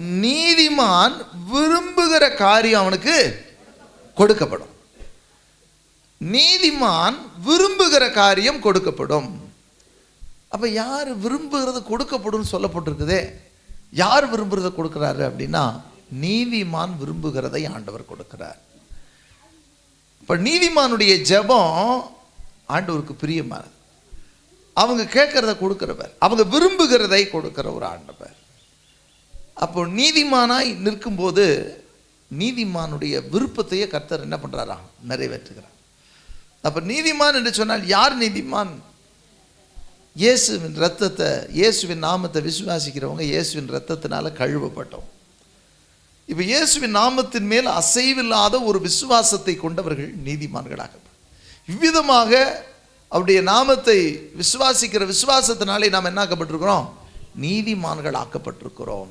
நீதிமான் விரும்புகிற காரியம் அவனுக்கு கொடுக்கப்படும். நீதிமான் விரும்புகிற காரியம் கொடுக்கப்படும். அப்ப யார் விரும்புகிறது கொடுக்கப்படும் சொல்லப்பட்டிருக்குதே. யார் விரும்புகிறத கொடுக்கிறாரு அப்படின்னா நீதிமான் விரும்புகிறதை ஆண்டவர் கொடுக்கிறார். இப்ப நீதிமானுடைய ஜெபம் ஆண்டவருக்கு பிரியமானது. அவங்க கேட்கறத கொடுக்கிறவர் அவங்க விரும்புகிறதை கொடுக்கிற ஒரு ஆண்டவர். அப்போ நீதிமானாய் நிற்கும்போது நீதிமானுடைய விருப்பத்தையே கர்த்தர் என்ன பண்ணுறாரா நிறைவேற்றுகிறார். அப்போ நீதிமான் என்று சொன்னால் யார் நீதிமான்? இயேசுவின் ரத்தத்தை இயேசுவின் நாமத்தை விசுவாசிக்கிறவங்க இயேசுவின் ரத்தத்தினால கழுவப்பட்டோம். இப்போ இயேசுவின் நாமத்தின் மேல் அசைவில்லாத ஒரு விசுவாசத்தை கொண்டவர்கள் நீதிமான்களாக இவ்விதமாக அவருடைய நாமத்தை விசுவாசிக்கிற விசுவாசத்தினாலே நாம் என்ன ஆக்கப்பட்டிருக்கிறோம்? நீதிமான்கள் ஆக்கப்பட்டிருக்கிறோம்